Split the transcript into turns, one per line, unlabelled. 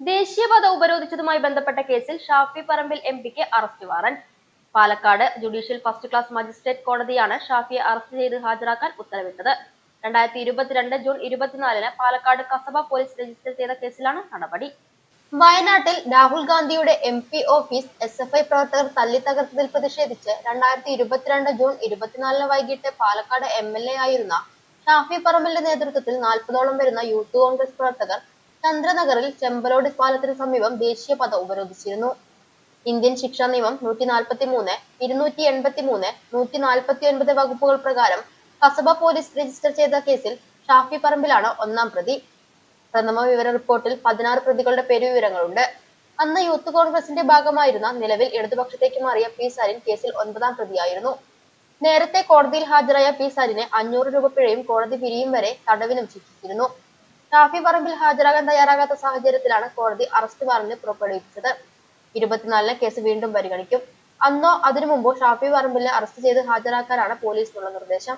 ദേശീയപാത ഉപരോധിച്ചതുമായി ബന്ധപ്പെട്ട കേസിൽ ഷാഫി പറമ്പിൽ എം പിക്ക് arrest warrant. Palakkad judicial first class magistrate കോടതിയാണ് ഷാഫിയെ അറസ്റ്റ് ചെയ്ത് ഹാജരാക്കാൻ ഉത്തരവിട്ടത്. രണ്ടായിരത്തി ഇരുപത്തിരണ്ട് ജൂൺ ഇരുപത്തിനാലിന് പാലക്കാട് കസബ പോലീസ് രജിസ്റ്റർ ചെയ്ത കേസിലാണ് നടപടി. വയനാട്ടിൽ രാഹുൽ ഗാന്ധിയുടെ M P office S F I പ്രവർത്തകർ തല്ലി തകർത്തതിൽ പ്രതിഷേധിച്ച് രണ്ടായിരത്തി ഇരുപത്തിരണ്ട് ജൂൺ ഇരുപത്തിനാലിന് വൈകിട്ട് പാലക്കാട് എം എൽ എ ആയിരുന്ന ഷാഫി പറമ്പിന്റെ നേതൃത്വത്തിൽ നാൽപ്പതോളം വരുന്ന യൂത്ത് കോൺഗ്രസ് പ്രവർത്തകർ ചന്ദ്രനഗറിൽ ചെമ്പലോട് പാലത്തിന് സമീപം ദേശീയപാത ഉപരോധിച്ചിരുന്നു. ഇന്ത്യൻ ശിക്ഷാ നിയമം നൂറ്റി നാൽപ്പത്തി മൂന്ന് ഇരുന്നൂറ്റി എൺപത്തി മൂന്ന് നൂറ്റി നാൽപ്പത്തി ഒൻപത് വകുപ്പുകൾ പ്രകാരം കസബ പോലീസ് രജിസ്റ്റർ ചെയ്ത കേസിൽ ഷാഫി പറമ്പിലാണ് ഒന്നാം പ്രതി. പ്രഥമ വിവര റിപ്പോർട്ടിൽ പതിനാറ് പ്രതികളുടെ പേരുവിവരങ്ങളുണ്ട് അന്ന് യൂത്ത് കോൺഗ്രസിന്റെ ഭാഗമായിരുന്ന നിലവിൽ ഇടതുപക്ഷത്തേക്ക് മാറിയ പി സാലിൻ കേസിൽ ഒൻപതാം പ്രതിയായിരുന്നു. നേരത്തെ കോടതിയിൽ ഹാജരായ പി സാലിനെ അഞ്ഞൂറ് രൂപ പിഴയും കോടതി പിരിയും വരെ തടവിനും ശിക്ഷിച്ചിരുന്നു. ഷാഫി പറമ്പിൽ ഹാജരാകാൻ തയ്യാറാകാത്ത സാഹചര്യത്തിലാണ് കോടതി അറസ്റ്റ് വാറന്റ് പുറപ്പെടുവിച്ചത്. ഇരുപത്തിനാലിന് കേസ് വീണ്ടും പരിഗണിക്കും. അന്നോ അതിനു മുമ്പോ ഷാഫി പറമ്പിലിനെ അറസ്റ്റ് ചെയ്ത് ഹാജരാക്കാനാണ് പോലീസിനുള്ള നിർദ്ദേശം.